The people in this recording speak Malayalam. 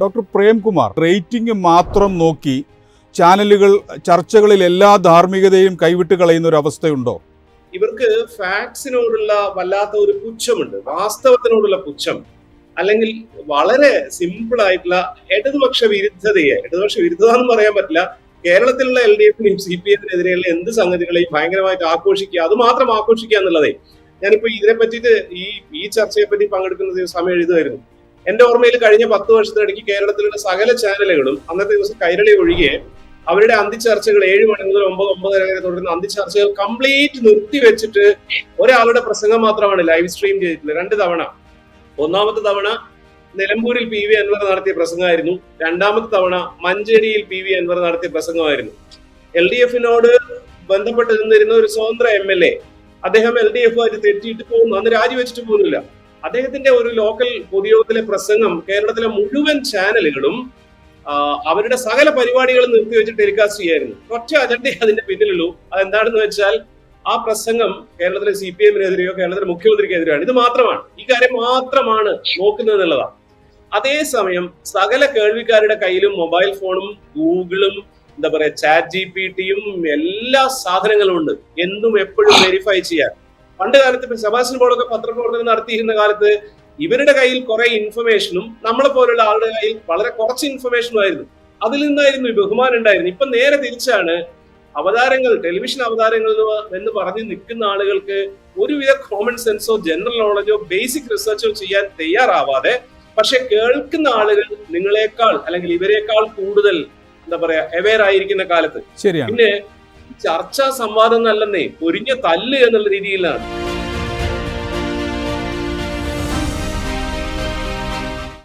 ഡോക്ടർ പ്രേംകുമാർ റേറ്റിംഗ് മാത്രം നോക്കി ചാനലുകൾ ചർച്ചകളിൽ എല്ലാ ധാർമ്മികതയും കൈവിട്ട് കളയുന്ന ഒരു അവസ്ഥയുണ്ടോ? ഇവർക്ക് ഫാക്ട്സിനോടുള്ള വല്ലാത്ത ഒരു പുച്ഛമുണ്ട്. വാസ്തവത്തിനോടുള്ള പുച്ഛം. അല്ലെങ്കിൽ വളരെ സിമ്പിൾ ആയിട്ടുള്ള ഇടതുപക്ഷ വിരുദ്ധതയെ ഇടതുപക്ഷ വിരുദ്ധത എന്ന് പറയാൻ പറ്റില്ല. കേരളത്തിലുള്ള എൽ ഡി എഫിനെയും സി പി എമ്മിനെതിരെയുള്ള എന്ത് സംഗതികളെയും ഭയങ്കരമായിട്ട് ആഘോഷിക്കുക അത് മാത്രം ആഘോഷിക്കുക എന്നുള്ളതേ. ഞാനിപ്പോ ഇതിനെ പറ്റിയിട്ട് ഈ ഈ ചർച്ചയെ പറ്റി പങ്കെടുക്കുന്ന സമയം എഴുതുമായിരുന്നു എന്റെ ഓർമ്മയിൽ കഴിഞ്ഞ പത്ത് വർഷത്തിനിടയ്ക്ക് കേരളത്തിലുള്ള സകല ചാനലുകളും അന്നത്തെ ദിവസം കൈരളി ഒഴികെ അവരുടെ അന്തിച്ചർച്ചകൾ ഏഴ് മണി മുതൽ ഒമ്പത് ഒമ്പതര വരെ തുടരുന്ന അന്തിച്ചർച്ചകൾ കംപ്ലീറ്റ് നിർത്തിവെച്ചിട്ട് ഒരാളുടെ പ്രസംഗം മാത്രമാണ് ലൈവ് സ്ട്രീം ചെയ്തിട്ടുള്ളത്. രണ്ട് തവണ. ഒന്നാമത്തെ തവണ നിലമ്പൂരിൽ പി വി അൻവർ നടത്തിയ പ്രസംഗമായിരുന്നു. രണ്ടാമത്തെ തവണ മഞ്ചേരിയിൽ പി വി അൻവർ നടത്തിയ പ്രസംഗമായിരുന്നു. എൽ ഡി എഫിനോട് ബന്ധപ്പെട്ട് നിന്നിരുന്ന ഒരു സ്വതന്ത്ര എം എൽ എ അദ്ദേഹം എൽ ഡി എഫുമായിട്ട് തെറ്റിയിട്ട് പോകുന്നു. അന്ന് രാജിവെച്ചിട്ട് പോകുന്നില്ല. അദ്ദേഹത്തിന്റെ ഒരു ലോക്കൽ പൊതുയോഗത്തിലെ പ്രസംഗം കേരളത്തിലെ മുഴുവൻ ചാനലുകളും അവരുടെ സകല പരിപാടികളും നിർത്തിവെച്ച് ടെലികാസ്റ്റ് ചെയ്യായിരുന്നു. ഒറ്റ അജണ്ട അതിന്റെ പിന്നിലുള്ളൂ. അതെന്താണെന്ന് വെച്ചാൽ ആ പ്രസംഗം കേരളത്തിലെ സി പി എമ്മിനെതിരെയോ കേരളത്തിലെ മുഖ്യമന്ത്രിക്കെതിരെയാണ് ഇത് മാത്രമാണ്. ഈ കാര്യം മാത്രമാണ് നോക്കുന്നത് എന്നുള്ളതാണ് അതേസമയം സകല കേൾവിക്കാരുടെ കയ്യിലും മൊബൈൽ ഫോണും ഗൂഗിളും എന്താ പറയാ ചാറ്റ് ജി പി ടിയും എല്ലാ സാധനങ്ങളും ഉണ്ട്. എന്തും എപ്പോഴും വെരിഫൈ ചെയ്യാൻ. പണ്ട് കാലത്ത് ഇപ്പൊ ശബാസിൻ പോലൊക്കെ പത്രപ്രവർത്തനം നടത്തിയിരുന്ന കാലത്ത് ഇവരുടെ കയ്യിൽ കുറെ ഇൻഫർമേഷനും നമ്മളെ പോലുള്ള ആളുടെ കയ്യിൽ വളരെ കുറച്ച് ഇൻഫർമേഷനും ആയിരുന്നു. അതിൽ നിന്നായിരുന്നു ഈ ബഹുമാനം ഉണ്ടായിരുന്നു ഇപ്പൊ നേരെ തിരിച്ചാണ് അവതാരങ്ങൾ ടെലിവിഷൻ അവതാരങ്ങൾ എന്ന് പറഞ്ഞ് നിൽക്കുന്ന ആളുകൾക്ക് ഒരുവിധ കോമൺ സെൻസോ ജനറൽ നോളജോ ബേസിക് റിസർച്ചോ ചെയ്യാൻ തയ്യാറാവാതെ പക്ഷെ കേൾക്കുന്ന ആളുകൾ നിങ്ങളെക്കാൾ അല്ലെങ്കിൽ ഇവരെക്കാൾ കൂടുതൽ എന്താ പറയാ അവെയർ ആയിരിക്കുന്ന കാലത്ത്. പിന്നെ ചർച്ചാ സംവാദം എന്നല്ലെന്നേ പൊരിഞ്ഞ തല്ല് എന്നുള്ള രീതിയിലാണ്.